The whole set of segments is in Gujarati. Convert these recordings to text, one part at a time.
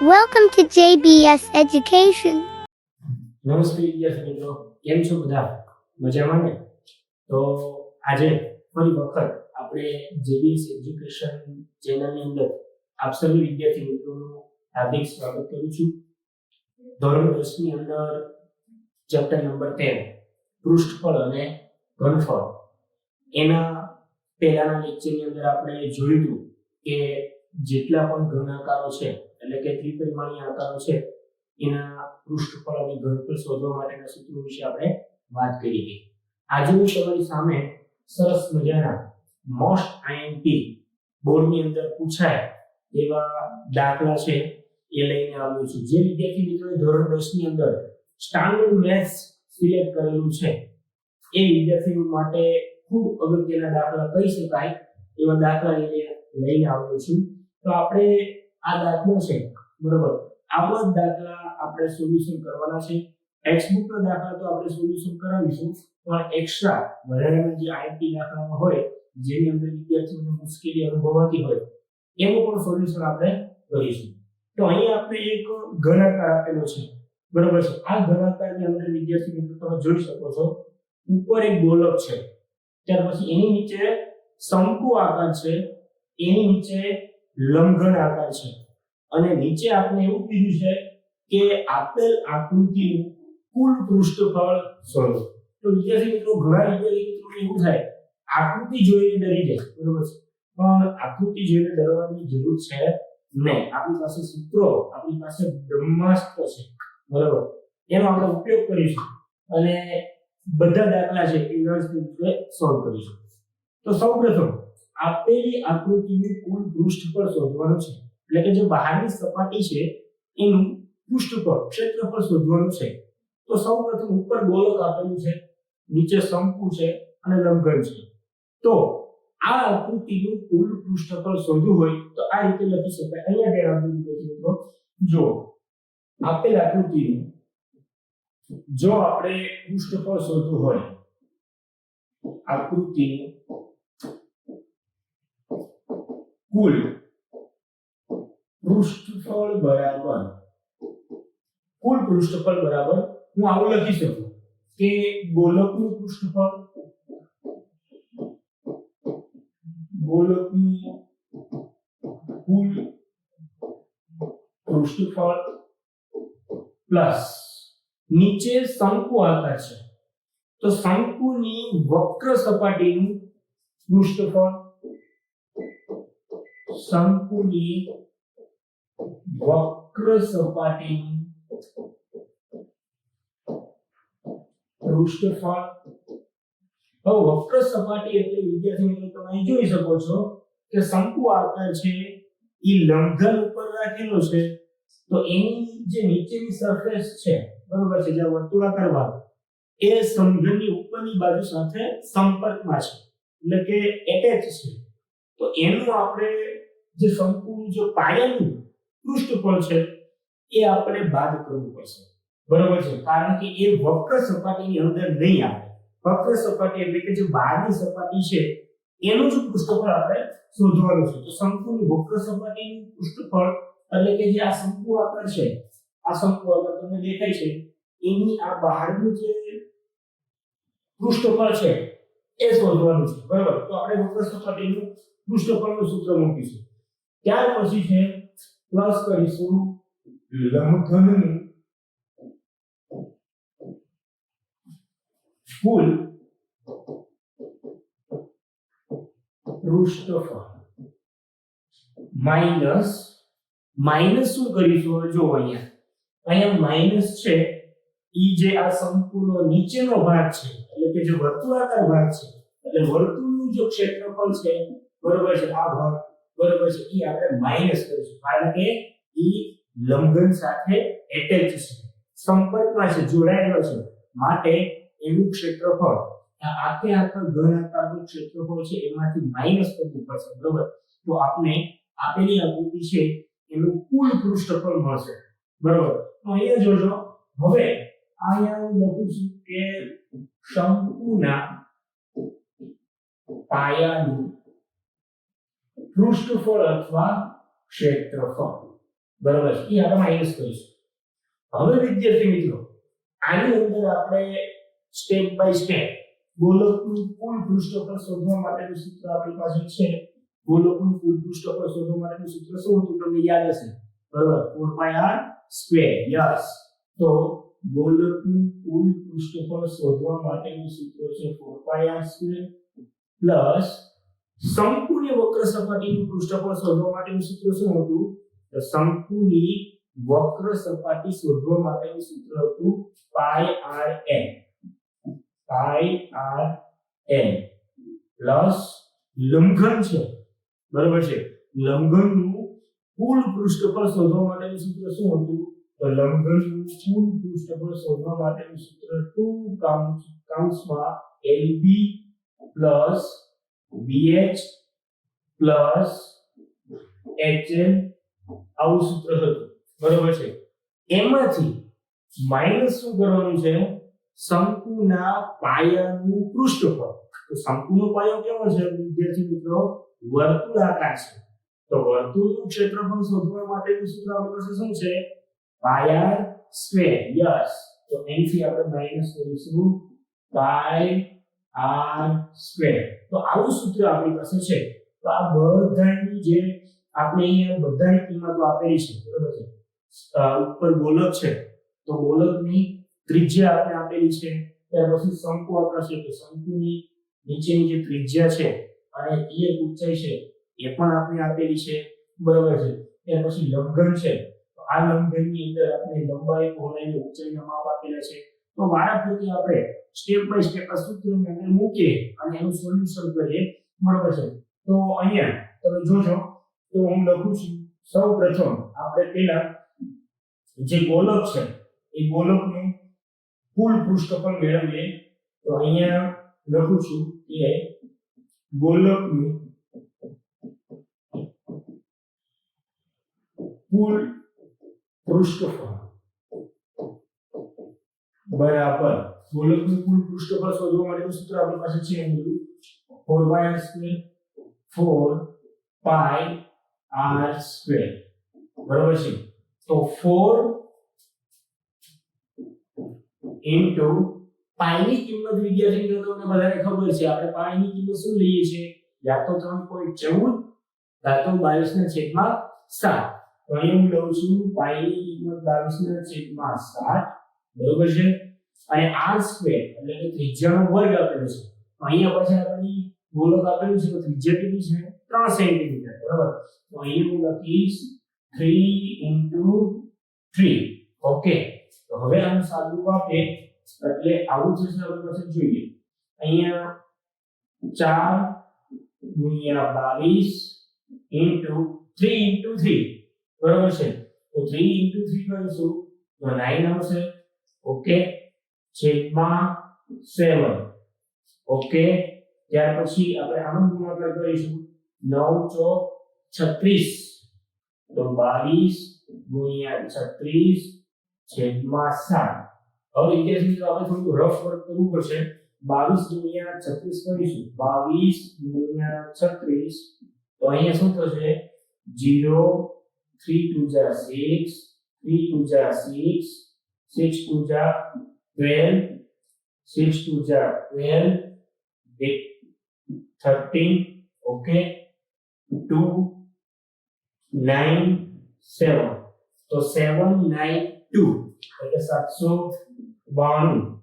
Welcome to JBS Education. નમસ્તે વિદ્યાર્થી મિત્રો. કેમ છો બધા? મજામાં ને? તો આજે ફરી વખત આપણે જેબીએસ એજ્યુકેશન ચેનલની અંદર આપ સૌ વિદ્યાર્થી મિત્રોનું હાર્દિક સ્વાગત કરું છું. ધોરણ દસની અંદર ચેપ્ટર નંબર તેર પૃષ્ઠફળ અને ઘનફળ. એના પહેલાના લેક્ચરની અંદર આપણે જોયું હતું કે જેટલા પણ ઘનાકારો છે એટલે કે ત્રિપરિમાણીય આકારો છે, એના પૃષ્ઠફળ અને ઘનફળ શોધવા માટેના સૂત્રો વિશે આપણે વાત કરી હતી આજે હું તમારી સામે સરસ મજાના મોસ્ટ આઈએમપી બોર્ડની અંદર પૂછાય એવા દાખલા છે એ લઈને આવ્યો છું. જે વિદ્યાર્થી મિત્રોએ ધોરણ 10 ની અંદર સ્ટાન્ડર્ડ મેથ્સ સિલેક્ટ કરેલું છે, એ વિદ્યાર્થીઓ માટે ખૂબ અગત્યના દાખલા કહી શકાય એવા દાખલા લઈને લઈને આવ્યો છું. તો આપણે આ દાખલો છે. બરોબર? આવા જ દાખલા આપણે સોલ્યુશન કરવાના છે. ટેક્સ્ટબુકના દાખલા તો આપણે સોલ્યુશન કરાવીશું, પણ એક્સ્ટ્રા વધારાના જે આઈએમપી દાખલાઓ હોય, જેની અંદર વિદ્યાર્થીઓને મુશ્કેલી અનુભવાતી હોય, એનું પણ સોલ્યુશન આપણે કરીશું. તો અહીં આપણે એક ઘનાકાર આપેલો છે. બરોબર છે? આ ઘનાકારની અંદર વિદ્યાર્થી મિત્રો તમે જોઈ શકો છો. ઉપર એક ગોલક છે. ત્યાર પછી એની નીચે શંકુ આકાર છે. એની નીચે લંબઘન આકાર છે. અને નીચે આપણે એવું કીધું છે કે આપેલ આકૃતિનું કુલ પૃષ્ઠફળ શોધો તો વિદ્યાર્થી મિત્રો, ઘણા વિદ્યાર્થી મિત્રો એવું થાય, આકૃતિ જોઈને ડરી જાય, બરોબર છે? પણ આકૃતિ જોઈને ડરવાની જરૂર છે નહીં. આપણી પાસે સૂત્રો, આપણી પાસે બ્રહ્માસ્ત્ર છે, બરોબર? એનો આપણે ઉપયોગ કરીશું અને બધા દાખલા છે, એ વ્યવસ્થિત રીતે સોલ્વ કરીશું. તો સૌપ્રથમ આપેલી આકૃતિનું કુલ પૃષ્ઠફળ શોધવાનું છે. એટલે કે જે બહારની સપાટી છે, એનું પૃષ્ઠફળ ક્ષેત્રફળ શોધવાનું છે. તો સૌપ્રથમ ઉપર ગોલક આપેલું છે, નીચે શંકુ છે અને લંબઘન છે. તો આ આકૃતિનું કુલ પૃષ્ઠફળ શોધવું હોય, તો આ રીતે લખી શકાય. અહીંયા ધ્યાન આપવું વિદ્યાર્થી મિત્રો. જો આપેલ આકૃતિનું, જો આપણે પૃષ્ઠફળ શોધવું હોય, આકૃતિનું કુલ પૃષ્ઠફળ બરાબર કુલ પૃષ્ઠફળ બરાબર હું આવું લખી શકું કે ગોલકનું પૃષ્ઠફળ ગોલકનું કુલ પૃષ્ઠફળ પ્લસ નીચે શંકુ આકાર છે તો શંકુની વક્ર સપાટીનું પૃષ્ઠફળ શંકુની વક્ર સપાટીનું પૃષ્ઠફળ. હવે વક્ર સપાટી એટલે વિદ્યાર્થી મિત્રો તમે જોઈ શકો છો કે શંકુ આકાર છે એ લંબઘન ઉપર રાખેલો છે. તો એની જે નીચેની સરફેસ છે, બરોબર છે, જે વર્તુળાકાર ભાગ, એ સમઘનની ઉપરની બાજુ સાથે સંપર્કમાં છે. એટલે કે એટેચ છે. તો એનું આપણે જે સંપૂર્ણ જે પાયાનું પૃષ્ઠફળ છે, એ આપણે બાદ કરવું પડશે. બરોબર છે? કારણ કે એ વક્ર સપાટીની અંદર નહીં આવે. વક્ર સપાટી એટલે કે જે બહારની સપાટી છે, એનું જ પૃષ્ઠફળ આપણે શોધવાનું છે. તો સંપૂર્ણ વક્ર સપાટીનું પૃષ્ઠફળ એટલે કે જે આ શંકુ આકાર છે, આ શંકુ આકાર તમને દેખાય છે. એની આ બહારનું જે પૃષ્ઠફળ છે, એ શોધવાનું છે. બરાબર? તો આપણે વક્ર સપાટીનું પૃષ્ઠફળનું સૂત્ર મૂકીશું. ત્યાર પછી છે પ્લસ કરીશું. લંબઘનનું કુલ પૃષ્ઠફળ. માઇનસ માઇનસ શું કરીશું જો અહીંયા. અહીંયા માઇનસ છે, ઈ જે આ સંપૂર્ણ નીચેનો ભાગ છે, એટલે કે જે વર્તુળાકાર ભાગ છે, એટલે વર્તુળનું જે ક્ષેત્રફળ છે બરોબર છે, આ ભાગ બરોબર છે. ઈ આપણે માઇનસ કરીશું. કારણ કે ઈ લંઘન સાથે એટેચ છે. સંપર્કમાં છે, જોડાયેલો છે. માટે એનું ક્ષેત્રફળ આખે આખા ઘન આકારનું ક્ષેત્રફળ છે, એમાંથી માઇનસ કરવું પડશે, બરોબર? તો આપણે આપેલી આકૃતિ છે, એનું કુલ પૃષ્ઠફળ મળશે. બરોબર? તો અહીંયા જોજો. હવે અહીંયા હું લખું છું કે શંકુના પાયાનું પૃષ્ઠફળ અથવા ક્ષેત્રફળ. બરાબર એ આપણે માઇનસ કરીશું હવે વિદ્યાર્થી મિત્રો, આની અંદર આપણે સ્ટેપ બાય સ્ટેપ ગોલકનું કુલ પૃષ્ઠફળ શોધવા માટેનું સૂત્ર આપણી પાસે છે. ગોલકનું કુલ પૃષ્ઠફળ શોધવા માટેનું સૂત્ર શું હતું? તમને યાદ હશે. બરાબર? 4 પાઈ r સ્ક્વેર યસ તો ગોલકનું કુલ પૃષ્ઠફળ શોધવા માટેનું સૂત્ર છે 4 પાઈ r સ્ક્વેર પ્લસ શંકુની વક્ર સપાટીનું પૃષ્ઠફળ શોધવા માટેનું સૂત્ર શું હતું? તો શંકુની વક્ર સપાટી શોધવા માટેનું સૂત્ર હતું pi r n pi r n plus લંઘન છે. બરાબર છે? લંઘનનું કુલ પૃષ્ઠફળ શોધવા માટેનું સૂત્ર શું હતું? તો લંઘનનું કુલ પૃષ્ઠફળ શોધવા માટેનું સૂત્ર 2 કાઉન્સ કાઉન્સમાં lb plus bh plus hl આવું સૂત્ર હતું. બરોબર છે? એમાંથી માઇનસ શું કરવાનું છે? શંકુના પાયાનું પૃષ્ઠફળ. તો શંકુનો પાયો કેવો છે, વિદ્યાર્થી મિત્રો? વર્તુળાકાર છે. તો વર્તુળનું ક્ષેત્રફળ શોધવા માટેનું સૂત્ર આપણી પાસે શું છે? પાયા સ્ક્વેર યસ તો અહીંથી આપણે માઇનસ કરીશું. પાય આર સ્ક્વેર તો આવું સૂત્ર આપણી પાસે છે. તો આ બધાની જે આપણે અહીંયા બધાની કિંમતો આપેલી છે, બરોબર છે? ઉપર ગોલક છે. તો ગોલકની ત્રિજ્યા આપણે આપેલી છે. ત્યાર પછી શંકુ છે. તો શંકુની નીચેની જે ત્રિજ્યા છે અને એ ઊંચાઈ છે, એ પણ આપણે આપેલી છે. બરોબર છે? ત્યાર પછી લંઘન છે. તો આ લંઘનની અંદર આપણે લંબાઈ પહોળાઈ ઊંચાઈના માપ આપેલા છે. તો વારાફરતી આપણે સ્ટેપ બાય સ્ટેપ આ સૂત્રની અંદર મૂકીએ અને એનું સોલ્યુશન કરીએ. બરોબર છે? તો અહીંયા તમે જોજો. તો હું લખું છું. સૌ પ્રથમ આપણે પહેલા જે ગોલક છે, એ ગોલકનું કુલ પૃષ્ઠફળ મેળવીએ. તો અહીંયા લખું છું કે ગોલકનું કુલ પૃષ્ઠફળ બરાબર ગોલકનું કુલ પૃષ્ઠફળ શોધવા માટેનું સૂત્ર આપણી પાસે છે એમ બધું. 4 pi r square 4 pi r square બરાબર છે? તો 4 ઇન્ટુ પાઈની કિંમત વિદ્યાર્થી મિત્રો, તમને બધાને ખબર છે. આપણે પાઈની કિંમત શું લઈએ છીએ? યા તો 3.14 યા તો 22 ના છેદમાં 7 તો અહીં હું લઉં છું પાઈની કિંમત 22 ના છેદમાં 7 બરોબર છે? અને r સ્ક્વેર એટલે કે ત્રિજ્યાનો વર્ગ આપેલો છે. અહીંયા પછી આપણી ગોલક આપેલું છે, તો ત્રિજ્યા કેટલી છે? 3 સેન્ટીમીટર બરાબર? તો અહીં હું લખીશ 3 ઇન્ટુ 3 ઓકે તો હવે આનું સાદું આપે, એટલે આવું થશે આપણી પાસે, જોઈએ. અહીંયા 4 ગુણ્યા 22 ઇન્ટુ 3 ઇન્ટુ 3 બરાબર છે? તો 3 ઇન્ટુ 3 કરીશું તો 9 આવશે. ઓકે? છેદમાં 7 ઓકે? ત્યાર પછી આપણે આનો ગુણાકાર કરીશું. 9 ચોક 36 તો 22 ગુણ્યા 36 છેદમાં 7 હવે વિદ્યાર્થી તો આપણે થોડું રફ વર્ક કરવું પડશે. 22 ગુણ્યા 36 કરીશું. 22 ગુણ્યા 36 તો અહીંયા શું થશે? 0 3 2 જા 6 3 2 જા 6 6 2 જા 12 6 2 જા 12 eight, 13 okay. 2 9 7 તો 792 એટલે 792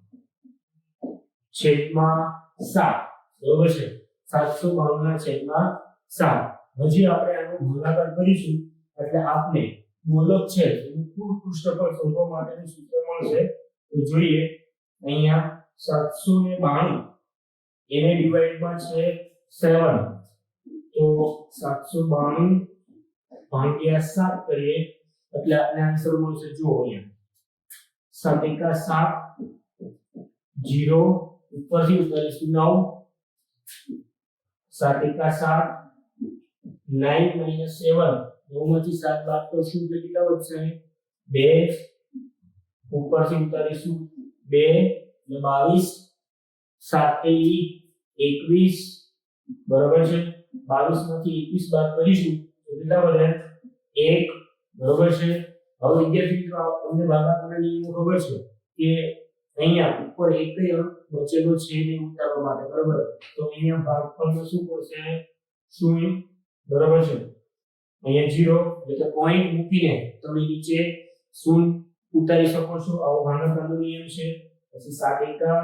છેદમાં 7 બરોબર છે? 792 ના છેદમાં 7 હજી આપણે આનો ગુણાકાર કરીશું. એટલે આપને ગોલક છે. એનું કુલ પૃષ્ઠફળ શોધવા માટેનું સૂત્ર મળશે. તો જોઈએ, અહીંયા 792 એને ડિવાઇડમાં છે સેવન તો 792 ભાગ્યા સાત કરીએ, એટલે આપણે આન્સર મળશે જો અહીંયા. સાત એકા સાત, જીરો, ઉપરથી ઉતારીશું નવ. સાત એકા સાત નાઇન માઇનસ સેવન નવમાંથી સાત બાદ કરશું એટલે કેટલા વધશે બે. ઉપરથી ઉતારીશું. બે એટલે બાવીસ. સાત એકવીસ. બરાબર છે? બાવીસમાંથી એકવીસ બાદ કરીશું તો કેટલા વધે? એક. બરોબર છે? હવે વિદ્યાર્થી મિત્રો તમને ભાગાકારના નિયમો ખબર છે કે અહીંયા ઉપર એકય અંક બચેલો છે નહીં ઉતારવા માટે, બરોબર? તો અહીંયા ભાગફળનો શું કરશે શૂન્ય. બરોબર છે? અહીંયા જીરો એટલે પોઈન્ટ મૂકીને તમે નીચે શૂન્ય ઉતારી શકો છો. આવો ભાગાકારનો નિયમ છે. પછી સાત એકા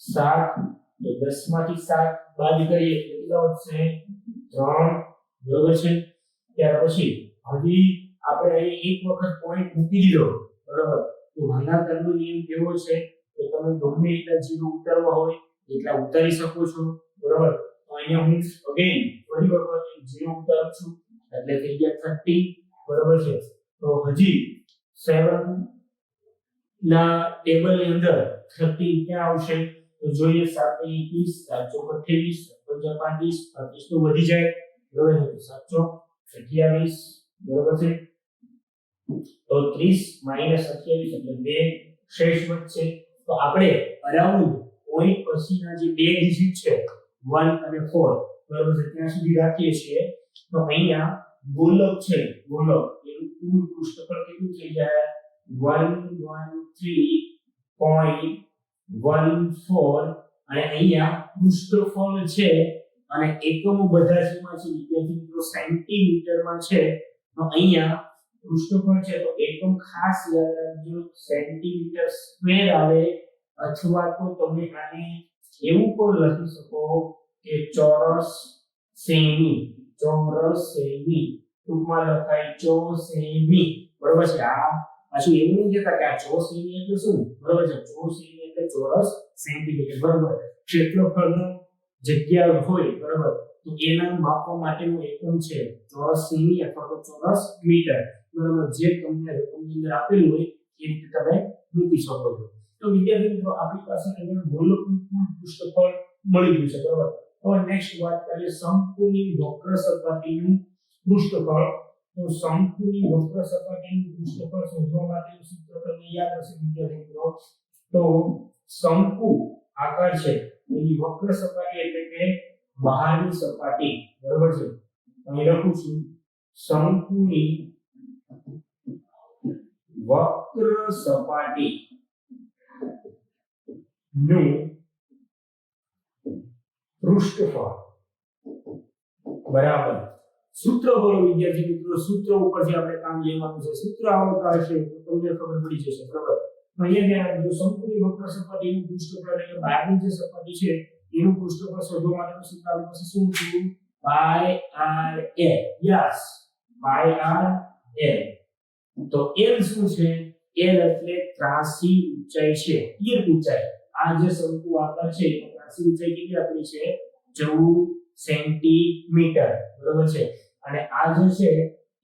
સાત, તો દસમાંથી સાત બાદ કરીએ એટલે કેટલા વધશે? ત્રણ, બરોબર છે? ત્યાર પછી હજી આપણે અહીં એક વખત પોઈન્ટ મૂકી દીધો, બરોબર? તો ભાગાકારનો નિયમ કેવો છે? કે તમે ગમે એટલા જીરો ઉતારવા હોય, એટલા ઉતારી શકો છો, બરોબર? તો અહીંયા હું અગેન ફરી વખત જીરો ઉતારું છું. એટલે થઈ ગયા થર્ટી, બરોબર છે? તો હજી સેવન ના ટેબલની અંદર થર્ટી ક્યાં આવશે? તો જોઈએ સાત એકવીસ સાત ચોક અઠ્યાવીસ પંજા પાંત્રીસ પાંત્રીસ તો વધી જાય. બરોબર છે? સાત ચોક અઠ્યાવીસ, બરોબર છે? તો ત્રીસ માઇનસ અઠ્યાવીસ એટલે બે શેષ વધશે તો આપણે અરાઉન્ડ પોઈન્ટ પછીના જે બે ડિજિટ છે વન અને ફોર બરોબર છે? ત્યાં સુધી રાખીએ છીએ. તો અહીંયા ગોલક છે, ગોલક. એનું કુલ પૃષ્ઠફળ કેટલું થઈ જાય? One one three, point one four. અને અહીંયા પૃષ્ઠફળ છે, અને એકમો બધા જેમાં છે, વિદ્યાર્થી મિત્રો, સેન્ટીમીટરમાં છે. તો અહીંયા પૃષ્ઠફળ છે, તો એકમ ખાસ યાદ રાખજો, સેન્ટીમીટર સ્ક્વેર આવે, અથવા તો તમે આને એવું પણ લખી શકો કે ચોરસ સેમી ચોરસ સેમી. ટૂંકમાં લખાય ચોસેમી. બરોબર છે? આ પાછું એવું નહીં કહેતા કે આ ચોસેમી એટલે શું? બરોબર છે? ચોસેમી એટલે ચોરસ સેન્ટીમીટર. બરોબર. ક્ષેત્રફળનો જગ્યા હોય, બરોબર. તો એના માપવા માટેનું એકમ છે. ચોરસ સેમી અથવા તો ચોરસ મીટર. બરોબર. જે તમને રકમની અંદર આપેલું હોય, એ રીતે તમે મૂકી શકો છો. તો વિદ્યાર્થી મિત્રો, આપણી પાસે અહીંયા ગોલકનું કુલ પૃષ્ઠફળ મળી ગયું છે. બરોબર. હવે નેક્સ્ટ વાત કરીએ શંકુની વક્ર સપાટીનું પૃષ્ઠફળ. તો શંકુની વક્ર સપાટીનું પૃષ્ઠફળ શોધવા માટેનું સૂત્ર તમને યાદ હશે વિદ્યાર્થી મિત્રો તો શંકુ આકાર છે. એની વક્ર સપાટી એટલે કે બહારની સપાટી. બરોબર છે? અહીં લખું છું. શંકુની વક્ર સપાટી નું પૃષ્ઠફળ. બરાબર. સૂત્ર બોલો, વિદ્યાર્થી મિત્રો. સૂત્ર ઉપરથી આપણે કામ લેવાનું છે. સૂત્ર આવતા હશે તો તમને ખબર પડી જશે. બરાબર. અહીંયા ધ્યાન રાખજો સંપૂર્ણ વક્ર સપાટીનું પૃષ્ઠફળ એટલે બહારની જે સપાટી છે, એનું પૃષ્ઠફળ શોધવા માટેનું સૂત્ર આપણી પાસે શું હતું by r a yes. By r a તો એલ શું છે? એલ એટલે ત્રાસી ઊંચાઈ છે. તીર ઊંચાઈ. આ જે શંકુ આકાર છે ત્રાસી ઊંચાઈ કેટલી આપણી છે 14 સેન્ટીમીટર, બરોબર છે? અને આ જે છે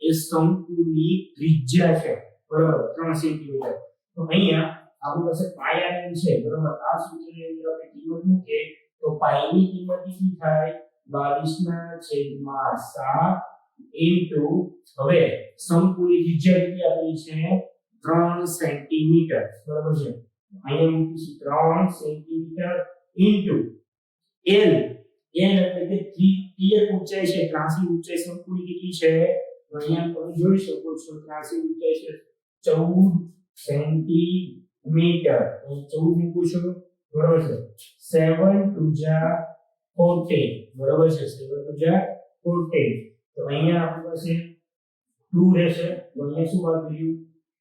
એ શંકુની ત્રિજ્યા છે, બરોબર 3 સેન્ટીમીટર. તો અહીંયા આપણી પાસે પાયાની છે, બરોબર? આ સૂત્રની અંદર આપણે કિંમત મૂકીએ તો પાઈની કિંમત કેટલી થાય? 22 ના છેદમાં 7 ઇન્ટુ, હવે શંકુની ત્રિજ્યા કેટલી આપેલી છે? 3 સેન્ટીમીટર, બરાબર છે? અહીંયા મૂકીશું 3 સેન્ટીમીટર ઇન્ટુ એલ એલ એટલે કે તીર ઊંચાઈ છે, ત્રાસી ઊંચાઈ સંકુલ કેટલી છે? તો અહીંયા તમે જોઈ શકો છો, ત્રાસી ઊંચાઈ છે ચૌદ સેન્ટીમીટર. ચૌદ 14 મૂકું છું બરોબર છે. સેવન ટુ જા 14 બરાબર છે, સેવન ટુ જા 14 તો અહીંયા આપણી પાસે ટુ રહેશે. તો અહીંયા શું વાત કર્યું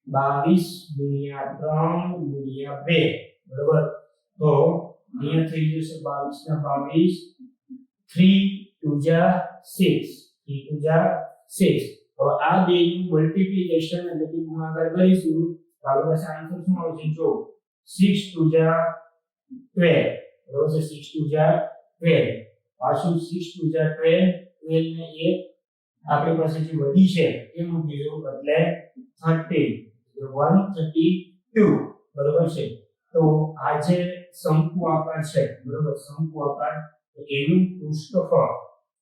22 ગુણ્યા ત્રણ ગુણ્યા બે. બરોબર? તો અહીંયા થઈ જશે 22 ના 22 3 ટુ જા 6 3 2 6 હવે આ બેનું મલ્ટીપ્લિકેશન એટલે કે ગુણાકાર કરીશું પાસે આન્સર શું આવશે જો 6 ટુ જા 12 બરાબર છે 6 ટુ જા 12 પાછું 6 ટુ જા 12 12 ને 1 આપણી પાસે જે વધી છે એ મૂકીશું એટલે 30 132 બરોબર છે તો આ જે શંકુ આકાર છે, બરોબર? શંકુ આકાર. એનું પૃષ્ઠફળ,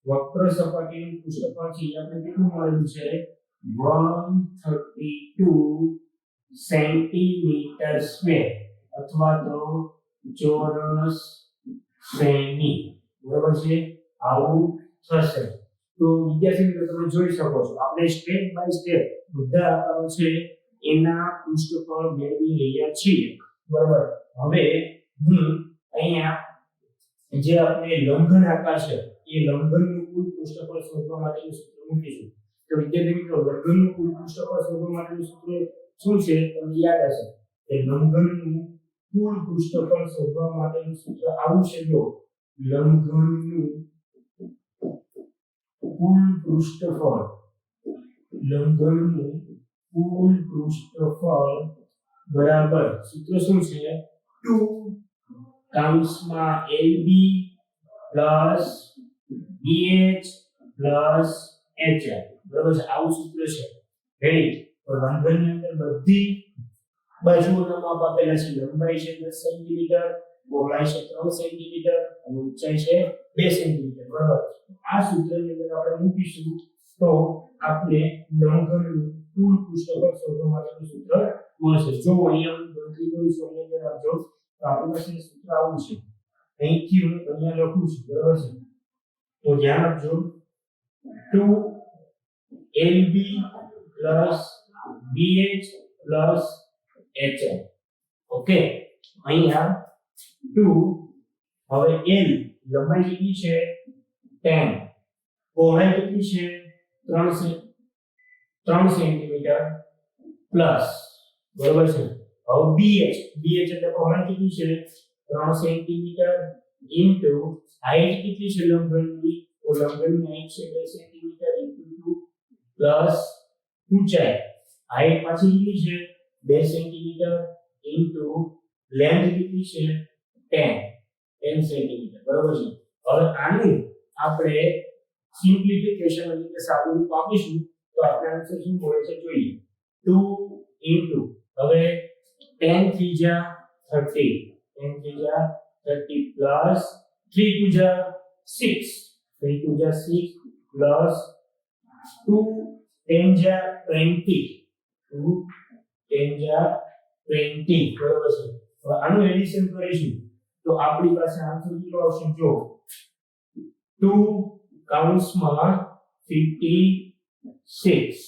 વક્ર સપાટીનું પૃષ્ઠફળ છે, એ આપણે કેટલું મળેલું છે? 132 સેન્ટીમીટર સ્ક્વેર, અથવા તો ચોરસ સેમી બરોબર છે? આવું થશે. તો વિદ્યાર્થી મિત્રો, તમે જોઈ શકો છો, આપણે સ્ટેપ બાય સ્ટેપ બધા આકારો છે, એના પૃષ્ઠફળ મેળવી રહ્યા છીએ. બરાબર? હવે હું અહીંયા જે આપણે લંઘન આકાર છે, એ લંઘનનું કુલ પૃષ્ઠફળ શોધવા માટેનું સૂત્ર મૂકીશું તો વિદ્યાર્થી મિત્રો વર્ગનું કુલ પૃષ્ઠફળ શોધવા માટેનું સૂત્ર શું છે? તમને યાદ હશે કે લંઘનનું કુલ પૃષ્ઠફળ શોધવા માટેનું સૂત્ર આવું છે જો લંઘનનું કુલ પૃષ્ઠફળ લંઘનનું કુલ પૃષ્ઠફળ બરાબર સૂત્ર શું છે? 2 કૌંસમાં b plus BH plus h બરોબર છે? આવું સૂત્ર છે. રેડી તો લંબઘનની અંદર બધી બાજુઓના માપ આપેલા છે. લંબાઈ છે 10 સેન્ટીમીટર, પહોળાઈ છે 3 સેન્ટીમીટર અને ઊંચાઈ છે 2 સેન્ટીમીટર. બરાબર? આ સૂત્રની અંદર આપણે મૂકીશું તો આપણે લંબઘનનું કુલ પૃષ્ઠફળ શોધવા માટેનું સૂત્ર મળશે. જો અહીંયા હું ગણતરી કરું છું અહીંયા આપજો તો આપણી પાસે સૂત્ર આવું છે અહીંથી હું અહીંયા લખું છું બરાબર છે તો ધ્યાન આપજો 2 LB plus BH plus HI okay અહીંયા 2 હવે L લંબાઈ કેટલી છે 10 પહોળાઈ કેટલી છે 3 સે 3 સેન્ટીમીટર પ્લસ બરાબર છે હવે BH BH એટલે પહોળાઈ કેટલી છે? 3 સેન્ટીમીટર ઇન્ટુ હાઈટ કેટલી છે? લંબઘનની તો લંબઘનની હાઈટ છે 2 સેન્ટીમીટર ઇન્ટુ 2 પ્લસ ઊંચાઈ હાઈટ પાછી કેટલી છે? 2 સેન્ટીમીટર ઇન્ટુ લેન્થ કેટલી છે? 10 10 સેન્ટીમીટર બરાબર છે? હવે આનું આપણે સિમ્પ્લિફિકેશન એટલે કે સાદું રૂપ આપીશું, તો આપણે આન્સર શું મળે છે? જોઈએ. 2 ઇન્ટુ હવે 10 ત્રીજા 30 10 ત્રીજા 30 પ્લસ 3 ત્રીજા 6 3 ત્રીજા 6 પ્લસ ટુ ટેન જા 20 2 10 જા ટ્વેન્ટી બરોબર છે? હવે આનું એડિશન કરીશું તો આપણી પાસે આન્સર કેટલો આવશે? જો ટુ કાઉન્સમાં ફિફ્ટી સિક્સ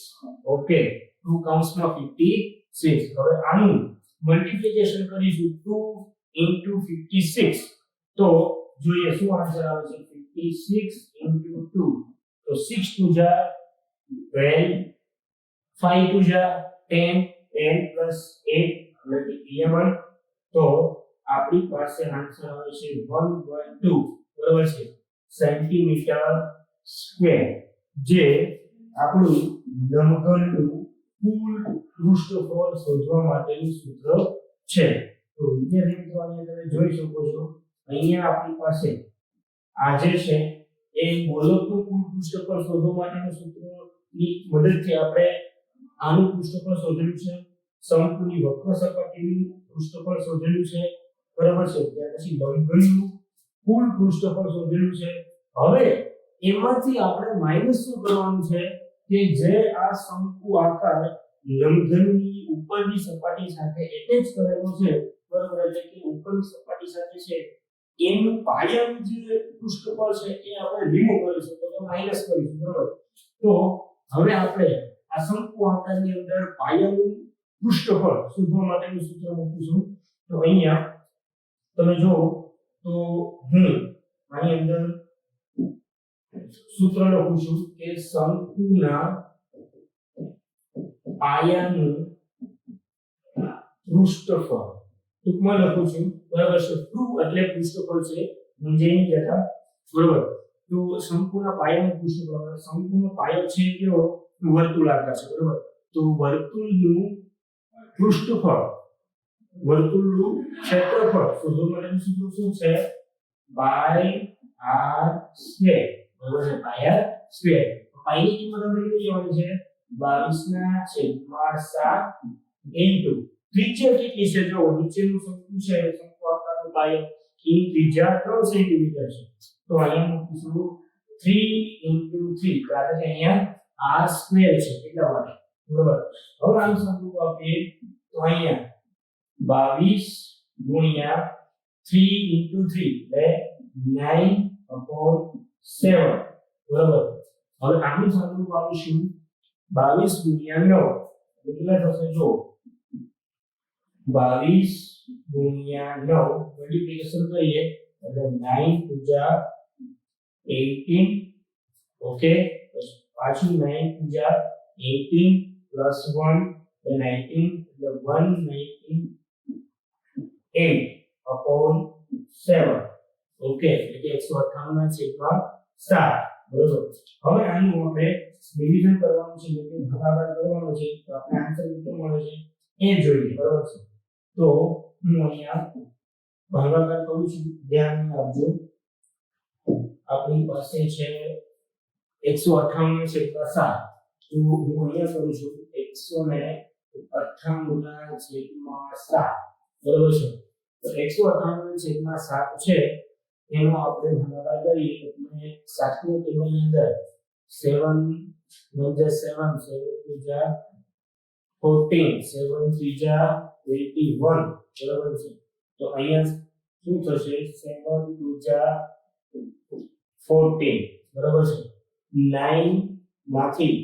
ઓકે ટુ કાઉન્સમાં ફિફ્ટી સિક્સ હવે આનું મલ્ટીપ્લિકેશન કરીશું 2 into 56 તો જોઈએ શું આન્સર આવે છે? 56 into 2 તો 6 ટુ જા 12 5 ટુ જા 10 10 plus 8 એટલે કે 11 તો આપણી પાસે આન્સર આવે છે 112 બરાબર છે? સેન્ટીમીટર સ્ક્વેર જે આપણું લંબઘનનું કુલ પૃષ્ઠફળ શોધવા માટેનું સૂત્ર છે. તો વિદ્યાર્થી મિત્રો, અહીંયા તમે જોઈ શકો છો, અહીંયા આપણી પાસે આ જે છે, એ ગોલકનું કુલ પૃષ્ઠફળ શોધવા માટેનું સૂત્રની મદદથી આપણે આનું પૃષ્ઠફળ શોધેલું છે. શંકુની વક્ર સપાટીનું પૃષ્ઠફળ શોધેલું છે. બરાબર છે? ત્યાર પછી લંબઘનનું કુલ પૃષ્ઠફળ શોધેલું છે. હવે એમાંથી આપણે માઇનસ શું કરવાનું છે? કે જે આ શંકુ આકાર લંબઘનની ઉપરની સપાટી સાથે એટેચ કરેલો છે, બરાબર? એટલે કે ઉપરની સપાટી સાથે છે. એનું પાયાનું જે પૃષ્ઠફળ છે, એ આપણે રિમૂવ કરીશું તો કે માઇનસ કરીશું, બરાબર? તો હવે આપણે આ શંકુ આકારની અંદર પાયાનું પૃષ્ઠફળ શોધવા માટેનું સૂત્ર મૂકીશું. તો અહીંયા તમે જો તો હું આની અંદર સૂત્ર લખું છું કે શંકુના પાયાનું પૃષ્ઠફળ. ટૂંકમાં લખું છું. બરાબર છે? ટુ એટલે પૃષ્ઠફળ છે. મૂંઝાઈ નહીં જતા બરાબર. તો શંકુના પાયાનું પૃષ્ઠફળ. શંકુનો પાયો છે કેવો? વર્તુળાકાર છે. બરાબર. તો વર્તુળનું પૃષ્ઠફળ. વર્તુળનું ક્ષેત્રફળ. શોધવા માટેનું સૂત્ર શું છે? બાય આર સ્ક્વેર બરાબર છે પાયર સ્ક્વેર. પાઈની કિંમત આપણે કેટલી છે? 22 ના છેદમાં 7 ઇન્ટુ. ત્રિજ્યા કેટલી જો નીચેનું શંકુ છે પાયો એની ત્રિજ્યા 3 સેન્ટીમીટર છે. તો અહીંયા મૂકીશું 3 ઇન્ટુ 3 કારણ અહીંયા r સ્ક્વેર છે, એટલા માટે. બરાબર? હવે આનું શંકુ આપીએ. તો અહીંયા 22 ગુણ્યા 3 ઇન્ટુ 3 એટલે 9 upon 7 બરાબર. હવે આનું સાદુરૂપ આવીશું બાવીસ ગુણ્યા નવ. કેટલા થશે જો બાવીસ ગુણ્યા નવ મલ્ટીપ્લિકેશન કરીએ, એટલે નાઇન પૂજા એટીન ઓકે પાછું નાઇન પૂજા એટીન પ્લસ વન નાઇન્ટીન એટલે one nineteen eight upon seven okay એટલે કે એકસો અઠ્ઠાણું ના છેદમાં સાત. બરોબર. હવે આનું આપણે ડિવિઝન કરવાનું છે, એટલે કે ભાગાકાર કરવાનો છે, તો આપણે આન્સર કેટલો મળે છે. એ જોઈએ, બરોબર છે? તો હું અહીંયા ભાગાકાર કરું છું. ધ્યાન આપજો આપણી પાસે છે એકસો અઠ્ઠાણું છેદમાં સાત. તો હું અહીંયા કરું છું એકસો ને અઠ્ઠાણું ના છેદમાં સાત. બરોબર છે? તો એકસો અઠ્ઠાણું છેદમાં સાત છે એનો આપણે ભાગાકાર કરીએ એટલે સાતમી ટેબલની અંદર સેવન વન જા સેવન સેવન ટુ જા ફોર્ટીન સેવન થ્રી જા એટી વન બરાબર છે? તો અહીંયા શું થશે? સેવન ટુ જા ફોર્ટીન બરાબર છે? નાઇનમાંથી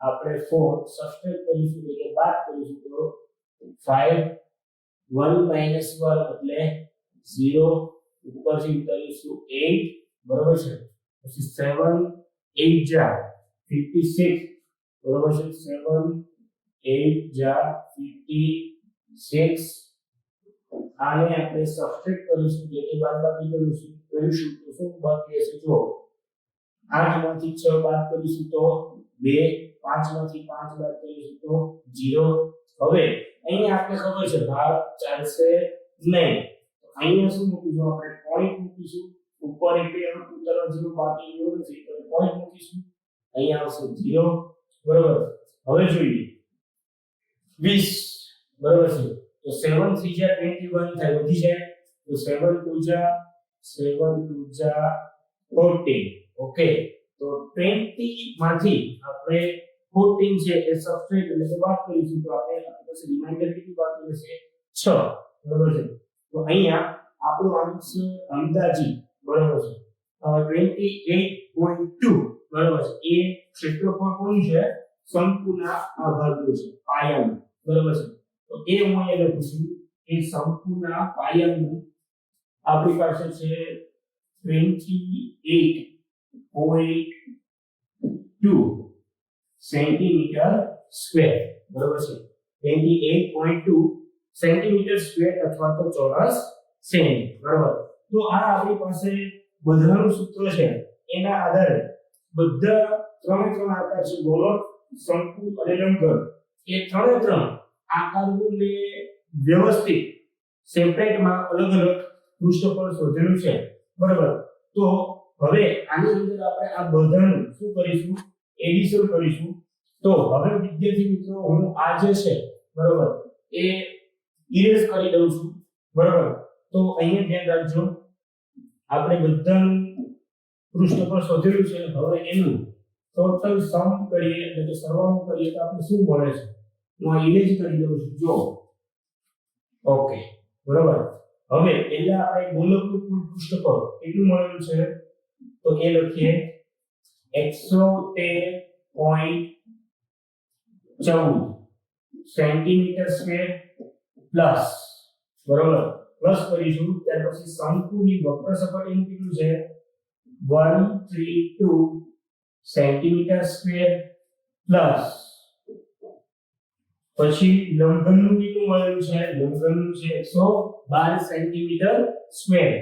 આપણે ફોર સબસ્ટ્રેક્ટ કરીશું એટલે કે બાદ કરીશું તો ફાઈવ વન માઇનસ વન એટલે ઝીરો ઉપરથી ઉતારીશું એટ બરાબર છે? પછી સેવન એટ જા ફિફ્ટી સિક્સ બરાબર છે? સેવન એટ જા ફિફ્ટી સિક્સ આને આપણે સબસ્ટ્રેક્ટ કરીશું જે કે બાદબાકી કરીશું કરીશું તો શું બાકી હશે? જો આઠમાંથી છ બાદ કરીશું તો બે, પાંચમાંથી પાંચ બાદ કરીશું તો જીરો હવે, અહીંયા આપણે ખબર છે, ભાગ ચાલશે નહીં. અહીંયા શું મૂકીશું આપણે? પોઈન્ટ મૂકીશું. ઉપર એટલે ઉત્તર જીરો બાકી એવું નથી. તો પોઈન્ટ મૂકીશું. અહીંયા આવશે જીરો બરોબર. હવે જોઈએ. 20 બરોબર છે. તો 7 3 જા 21 થાય, વધી જાય. તો 7 2 જા 7 2 જા 14 ઓકે. તો 20 માંથી આપણે 14 છે, એ સબસ્ટ્રેટ એટલે વાત કરીશું. તો આપણે આપણી પાસે રિમાઇન્ડર કેટલી બાકી છે. 6 બરોબર છે. તો અહીંયા આપણો આન્સર અંદાજી બરોબર છે? ટ્વેન્ટી એટ પોઈન્ટ ટુ બરોબર છે? એ ક્ષેત્રફળ કોનું છે? શંકુના આ છે, પાયાનું, બરોબર છે? તો એ હું અહીંયા લખું છું. એ શંકુના પાયાનું આપણી પાસે છે twenty eight point two centimetre square બરોબર છે? Twenty eight point two centimetre square અથવા તો ચોરસ સેમી, બરાબર? તો આ આપણી પાસે બધાનું સૂત્ર છે. એના આધારે બધા ત્રણે ત્રણ આકાર છે. ગોળક શંકુ અને લંબઘન એ ત્રણે ત્રણ આકારોને વ્યવસ્થિત, સેપરેટમાં અલગ અલગ પૃષ્ઠફળ શોધેલું છે. બરાબર? તો હવે આની અંદર આપણે આ બધાનું શું કરીશું? એડિશન કરીશું. તો હવે વિદ્યાર્થી મિત્રો, હું આ જે છે, બરાબર, એ ઇરેઝ કરી દઉં છું. બરાબર. તો અહીંયા ધ્યાન રાખજો. આપણે બધા પૃષ્ઠ પર શોધેલું છે. હવે એનું ટોટલ સમ કરીએ એટલે કે સરવાળો કરીએ તો આપણે શું મળે છે? હું આ ઇરેઝ કરી દઉં છું. જો. ઓકે. બરાબર. હવે પહેલા આપણે ગોલકનું કુલ પૃષ્ઠ પર કેટલું મળેલું છે? તો એ લખીએ. 113.14 સેન્ટીમીટર સ્ક્વેર પ્લસ, બરોબર? પ્લસ કરીશું, ત્યાર પછી શંકુની વક્ર સપાટીનું કેટલું છે? 132 સેન્ટીમીટર સ્ક્વેર પ્લસ. પછી લંબનનું કેટલું મળેલું છે? લંબનનું છે 112 સેન્ટીમીટર સ્ક્વેર.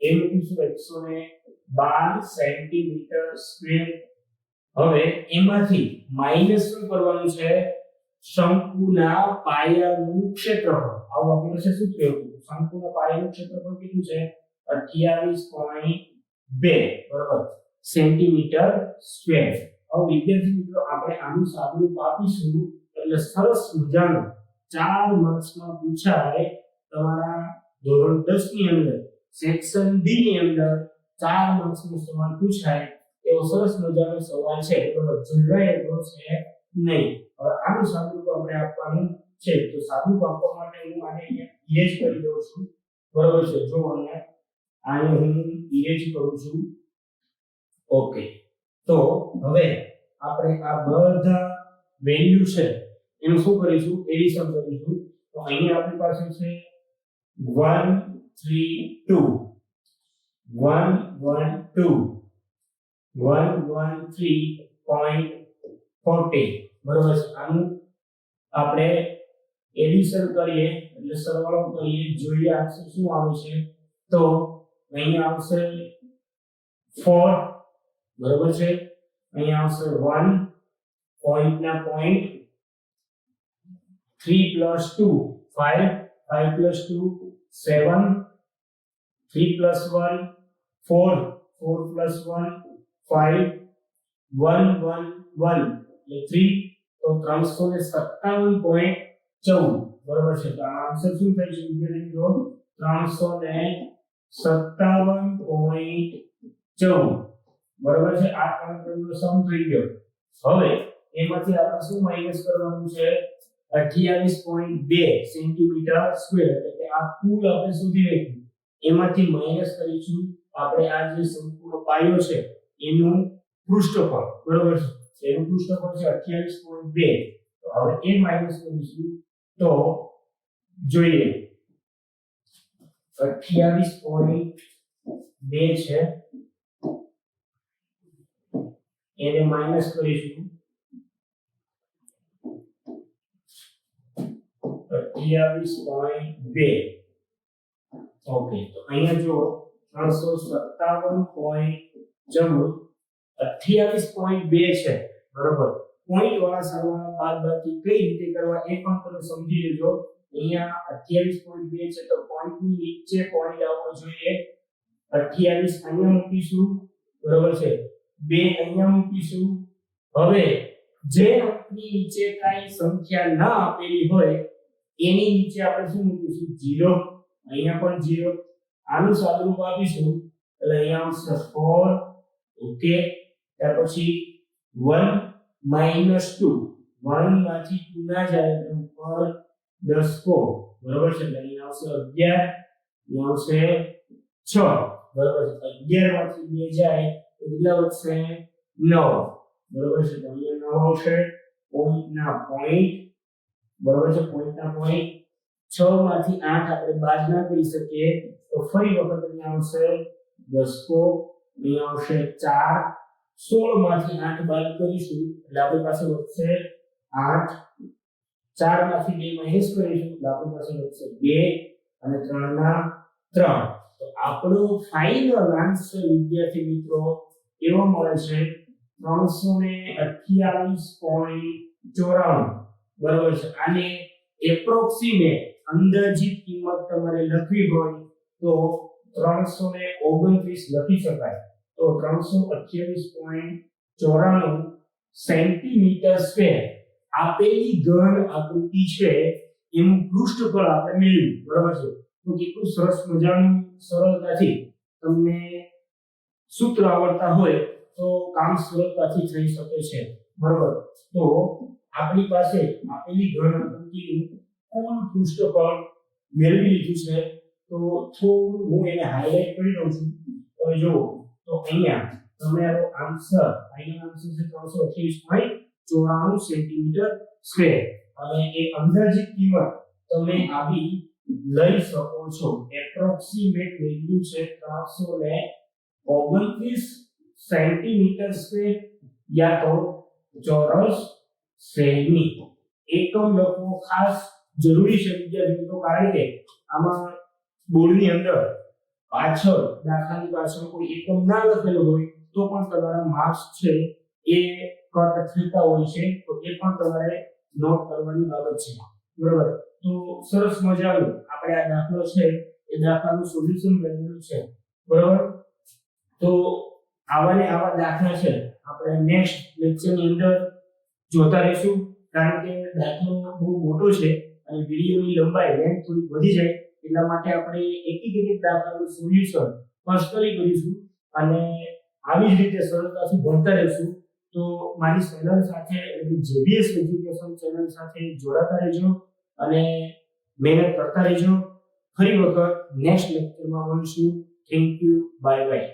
એ મૂકીશું 112 સેન્ટીમીટર સ્ક્વેર. હવે એમાંથી માઇનસ શું કરવાનું છે? શંકુના પાયાનું ક્ષેત્રફળ. આવું આપણે પાસે શું કહેવું શંકુના પાયાનું ક્ષેત્રફળ કેટલું છે? 28.2 બરાબર? Centimetre square. હવે વિદ્યાર્થી મિત્રો, આપણે આનું સાદું આપીશું. એટલે સરસ મજાનું. ચાર માર્ક્સમાં પૂછાય તમારા ધોરણ 10 ની અંદર, સેક્શન બી ની અંદર ચાર માર્ક્સનો સવાલ પૂછાય. એવો સરસ મજાનો સવાલ છે. બરાબર? જરાય છે નહીં. આનું સાદુરૂપ આપણે આપવાનું છે. તો સાદુરૂપ આપવા માટે હું આને અહીંયા ઇરેજ કરી દઉં છું. બરોબર છે? જો અહીંયા આને હું ઇરેજ કરું છું. ઓકે તો હવે આપણે આ બધા વેલ્યુ છે, એનું શું કરીશું? એડિશન કરીશું. તો અહીંયા આપણી પાસે છે 1 3 2 1 1 2 113.40 બરોબર છે. આનું આપણે એડિશન કરીએ, એટલે સરવાળો કરીએ, જોઈએ આન્સર શું આવે છે. તો અહીંયા આવશે 4 બરોબર છે. અહીંયા આવશે 1 પોઈન્ટના point 3 plus 2 5 5 plus 2 7 3 plus 1 4 4 plus 1 5 1 1 1 એટલે 3 તો ત્રણસો ને સત્તાવન પોઈન્ટ ચૌદ. બરોબર છે. તો આન્સર શું થાય છે? વિદ્યાર્થી મિત્રો, ત્રણસો ને સત્તાવન પોઈન્ટ ચૌદ. બરોબર છે? આ ગણતરીનો સમ થઈ ગયો. હવે એમાંથી આપણે શું માઇનસ કરવાનું છે? અઠ્યાવીસ પોઈન્ટ બે સેન્ટીમીટર સ્ક્વેર એટલે કે આ કુલ આપણે શોધી રાખ્યું એમાંથી માઇનસ કરીશું. આપણે આ જે સંપૂર્ણ પાયો છે, એનું પૃષ્ઠફળ. બરોબર છે? એનું પૃષ્ઠફળ છે અઠ્યાવીસ પોઈન્ટ બે. હવે એ માઇનસ કરીશું તો જોઈએ. અઠ્યાવીસ પોઈન્ટ બે છે. એને માઇનસ કરીશું. અઠ્યાવીસ પોઈન્ટ બે. ઓકે તો અહીંયા જો ત્રણસો સત્તાવન પોઈન્ટ ચૌદ અઠ્યાવીસ પોઈન્ટ બે છે. બરોબર. પોઈન્ટ વાળા સરવાળા બાદ બાકી કઈ રીતે કરવા એ પણ તમે સમજી લેજો. અહીંયા અઠ્યાવીસ પોઈન્ટ બે છે તો પોઈન્ટની નીચે પોઈન્ટ આવવો જોઈએ. અઠ્યાવીસ અહીંયા મૂકીશું. બરોબર છે. બે અહીંયા મૂકીશું. હવે જે અંકની નીચે કાંઈ સંખ્યા ના આપેલી હોય, એની નીચે આપણે શું મૂકીશું? 0 અહીંયા પણ 0 આનું સાદુરૂપ આપીશું. એટલે અહીંયા આવશે 4 ઓકે ત્યાર પછી વન માઇનસ 2 1 માંથી ટુ ના જાય એટલે ઉપર દસ કો. બરોબર છે? એટલે અહીંયા આવશે 11 અહીંયા આવશે છ. બરોબર છે? 11 માંથી બે જાય કેટલા વધશે? 9 બરોબર છે? તો અહીંયા નવ આવશે. પોઈન્ટ ના પોઈન્ટ બરોબર છે? પોઈન્ટ ના પોઈન્ટ છ માંથી આઠ આપણે બાદ ના કરી શકીએ. તો ફરી વખત અહીંયા આવશે 10 કો. અહીંયા આવશે 4 16 માંથી આઠ બાદ કરીશું. એટલે આપણી પાસે વધશે 8 4 માંથી બે મહેશ કરીશું. એટલે આપણી પાસે વધશે બે અને ત્રણ ના ત્રણ. તો આપણો ફાઇનલ આન્સર વિદ્યાર્થી મિત્રો, એવો મળે છે. 328.94 બરોબર છે? આને એપ્રોક્સિમેટ અંદાજિત કિંમત તમારે લખવી હોય તો 329 લખી શકાય. તો 328.94 સેન્ટીમીટર સ્ક્વેર આપેલી ઘન આકૃતિ છે, એનું પૃષ્ઠફળ આપણે મેળવ્યું, બરાબર છે? તો કેટલું સરસ મજાનું સરળતાથી તમને સૂત્ર આવડતા હોય તો કામ સરળતાથી થઈ શકે છે, બરાબર? તો આપણી પાસે આપેલી ઘન આકૃતિનું કોણ પૃષ્ઠફળ મેળવી લીધું છે? તો થોડું હું એને હાઇલાઇટ કરી દઉં છું. તમે જુઓ. તો અહીંયા તમારો આન્સર ફાઇનલ આન્સર છે ત્રણસો અઠ્યાવીસ પોઈન્ટ ચોરાણું સેન્ટીમીટર સ્ક્વેર અને એ અંદાજિત કિંમત તમે આવી લઈ શકો છો એપ્રોક્સિમેટ વેલ્યુ છે ત્રણસો ને ઓગણત્રીસ સેન્ટીમીટર સ્ક્વેર યા તો ચોરસ સેમી. એકમ લખવો ખાસ જરૂરી છે મિત્રો કારણ કે આમાં બોર્ડની અંદર પાછળ દાખલાની પાછળ કોઈ એકમ ના લખેલો હોય, તો પણ તમારા માર્ક્સ છે એ કટ થતા હોય છે, તો એ પણ તમારે નોટ કરવાની બાબત છે. બરાબર? તો સરસ મજાનું. આપણે આ દાખલો છે, એ દાખલાનું સોલ્યુશન બનેલું છે. બરાબર? તો આવા ને આવા દાખલા છે. આપણે નેક્સ્ટ લેક્ચરની અંદર જોતા રહીશું. કારણ કે દાખલો બહુ મોટો છે અને વિડીયોની લંબાઈ લેન્થ થોડી વધી જાય. એટલા માટે આપણે એકીકૃત એક એક દાખલાનું સોલ્યુશન પર્સનલી કરીશું અને આવી જ રીતે સરળતાથી ભણતા રહીશું. તો મારી ચેનલ સાથે જેબીએસ એજ્યુકેશન ચેનલ સાથે જોડાતા રહેજો અને મહેનત કરતા રહેજો. ફરી વખત નેક્સ્ટ લેક્ચરમાં મળશું. Thank you bye bye